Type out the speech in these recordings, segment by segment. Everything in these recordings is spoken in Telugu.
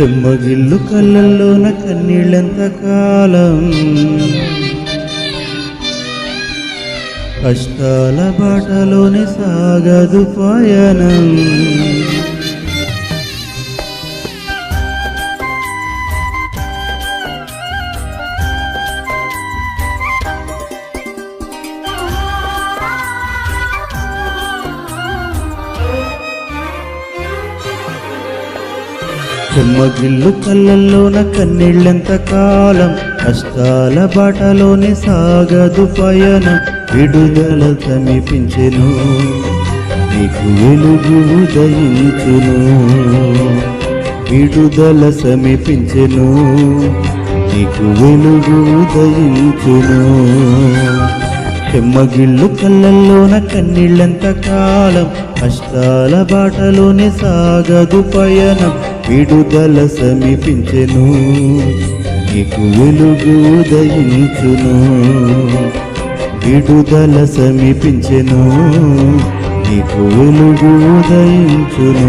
చెమ్మగిల్లు కళ్ళల్లోన కన్నీళ్ళెంత కాలం. కష్టాల బాటలోనే సాగదు పయనం. చెమ్మగిల్లు కళ్ళల్లోన కన్నీళ్ళెంత కాలం? కష్టాల బాటలోనే సాగదు పయనం. విడుదల సమీపించెను. నీకు వెలుగు ఉదయించును. విడుదల సమీపించెను. నీకు వెలుగు ఉదయించును. చెమ్మగిళ్ళు కళ్ళల్లోన కన్నీళ్ళంత కాలం కష్టాల బాటలోనే సాగదు పయనం విడుదల సమీపించెను నీకు వెలుగు ఉదయించును. విడుదల సమీపించెను నీకు వెలుగు ఉదయించును.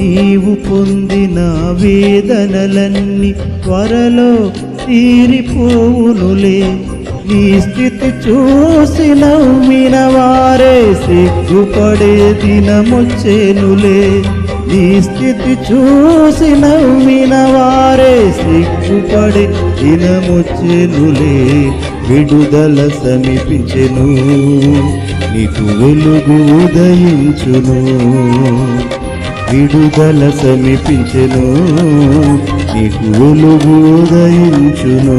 నీవు పొందిన వేదనలన్నీ త్వరలో తీరిపోవునులే. నీ స్థితి చూసి నవ్విన వారే సిగ్గుపడే దినమొచ్చేనులే. నీ స్థితి చూసి నవ్విన వారే సిగ్గుపడే దినమొచ్చెనులే. విడుదల సమీపించెను నీకు వెలుగు ఉదయించును. విడుదల సమీపించెను నీకు వెలుగు ఉదయించును.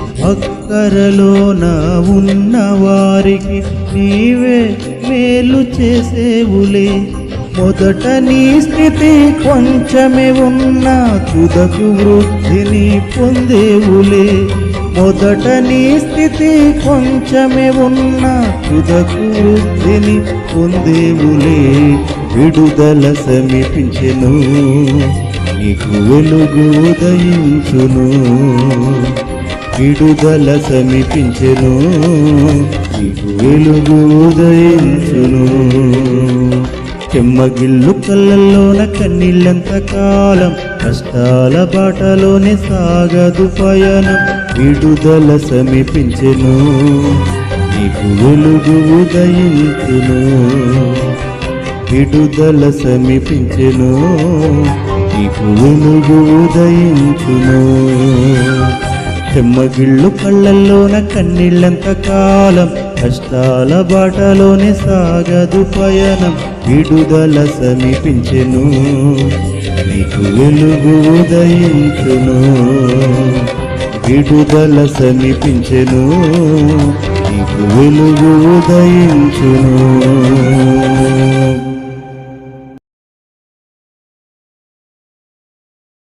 అక్కరలోన ఉన్న వారికి నీవే మేలు చేసేవులే. మొదట నీ స్థితి కొంచెమే ఉన్న తుదకు వృద్ధిని పొందేవులే. మొదట నీ స్థితి కొంచెమే ఉన్న తుదకు వృద్ధిని పొందేవులే. విడుదల సమీపించెను నీకు వెలుగు ఉదయించును. విడుదల సమీపించెను నీకు వెలుగు ఉదయించును. చెమ్మగిల్లు కళ్ళల్లోన కన్నీళ్ళంత కాలం కష్టాల బాటలోనే సాగదు పయనం. విడుదల సమీపించెను నీకు వెలుగు ఉదయించును. విడుదల సమీపించెను నీకు వెలుగు ఉదయించును. చెమ్మగిళ్ళు కళ్ళల్లోన కన్నీళ్ళంత కాలం కష్టాల బాటలోనే సాగదు పయనం విడుదల సమీపించెను నీకు వెలుగు ఉదయించును. విడుదల సమీపించెను నీకు వెలుగు ఉదయించును.